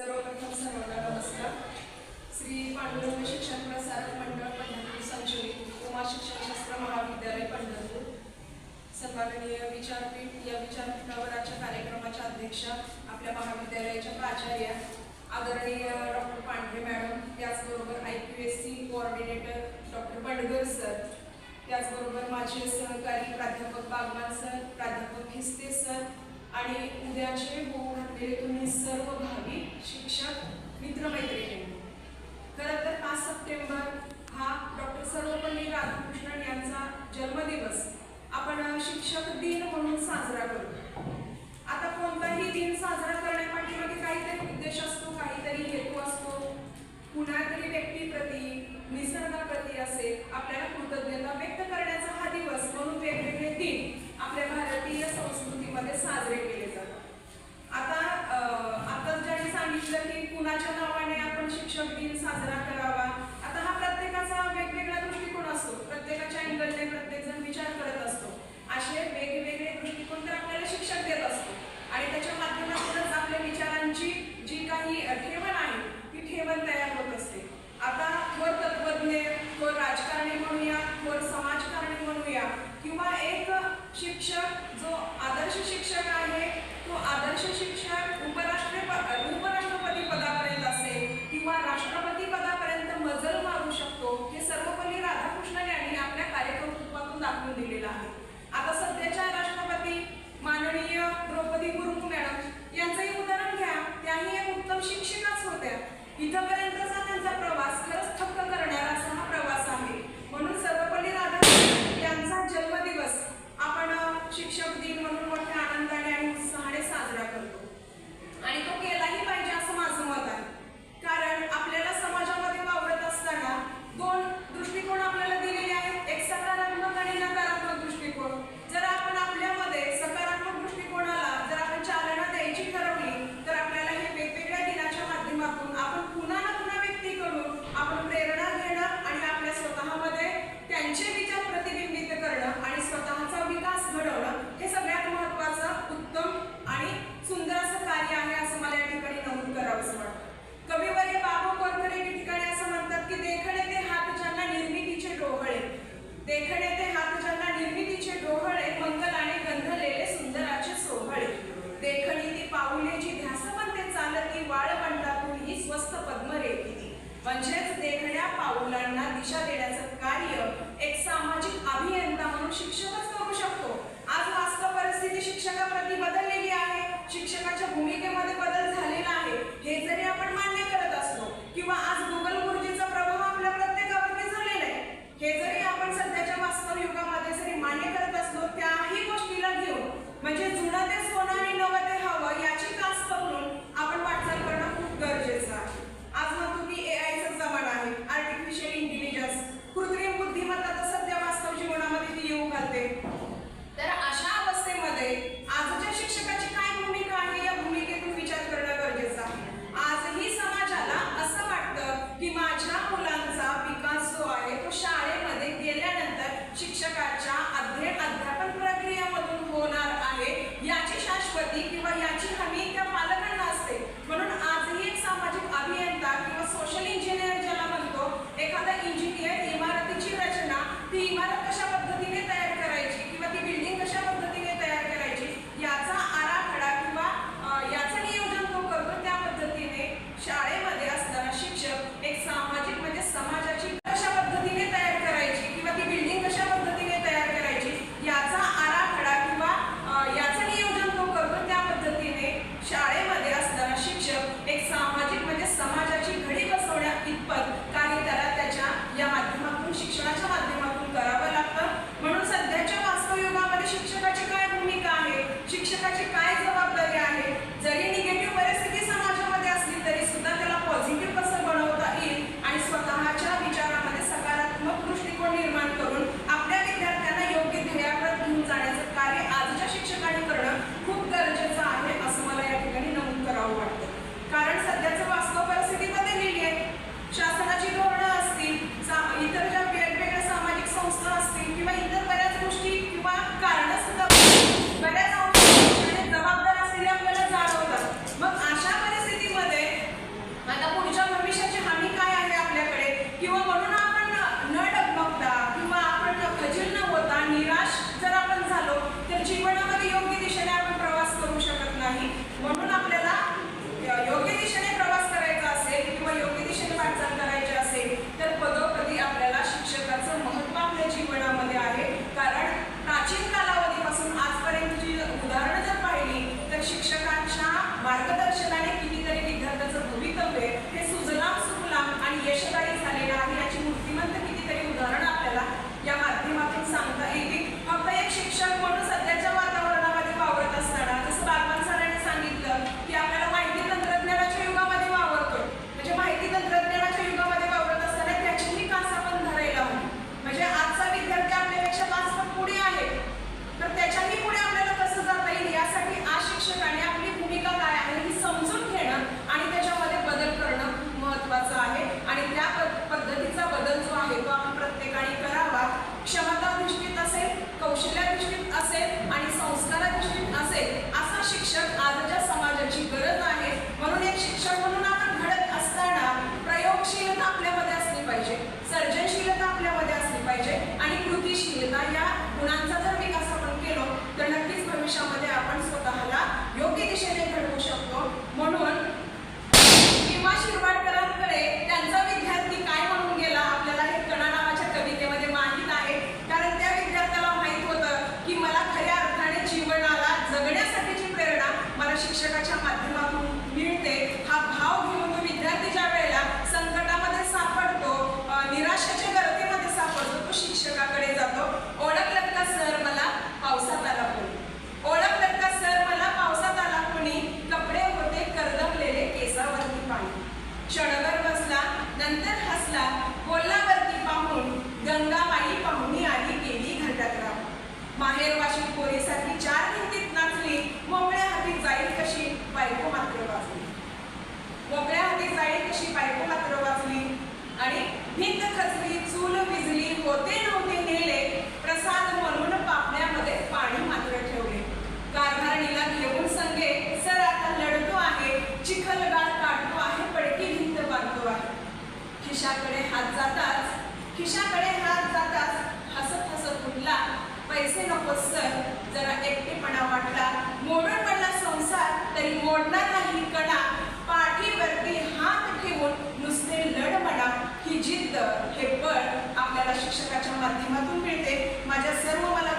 सर्वप्रथम सर्वांना नमस्कार. श्री पांडुरंग शिक्षण प्रसार मंडळ पंढरपूर संशोधित उमा शिक्षणशास्त्र महाविद्यालय पंढरपूर. सन्माननीय विचारपीठ या विचारपीठावर आजच्या कार्यक्रमाच्या अध्यक्षा आपल्या महाविद्यालयाच्या प्राचार्य आदरणीय डॉक्टर पांढरे मॅडम त्याचबरोबर I P S C coordinator doctor Padgar sir त्याचबरोबर माझे सहकारी प्राध्यापक बागवान सर प्राध्यापक खिस्ते सर आणि उद्याचे होऊ घातलेले तुम्ही सर्व भावी असेल आपल्याला कृतज्ञता व्यक्त करण्याचा हा दिवस म्हणून वेगवेगळे दिन आपल्या भारतीय संस्कृतीमध्ये साजरे केले जातात. आता आता ज्यांनी सांगितलं की कुणाच्या नावाने आपण शिक्षक दिन साजरा करावा आता हा प्रत्येकाचा वेगवेगळा दृष्टिकोन असतो. प्रत्येकाच्या अँगलने प्रत्येक जण विचार करत असतो. असे वेगवेगळे दृष्टिकोन तर आपल्याला शिक्षक देत असतो. आणि त्याच्या माध्यमातूनच आपल्या विचारांची जी काही hitap Gosha कृतिशीलता या गुणांचा जर विकास आपण केलो तर नक्कीच भविष्यामध्ये आपण स्वतःला योग्य दिशेने घडवू शकतो. म्हणून किंवा शिरवाडकरांकडे त्यांचा विद्यार्थी काय म्हणून गेला आपल्याला हे कणा नावाच्या कवितेमध्ये माहीत आहे. कारण त्या विद्यार्थ्याला माहीत होतं की मला खऱ्या अर्थाने जीवनाला जगण्यासाठीची प्रेरणा मला शिक्षकाच्या माध्यमातून पैसे नकोस सर. जरा एकटेपणा वाटला. मोडून पडला संसार तरी मोडणार नाही कणा. पाठीवरती हात ठेवून नुसते लढ म्हणा. ही जिद्द हे बळ आपल्याला शिक्षकाच्या माध्यमातून मिळते. माझ्या सर्व मला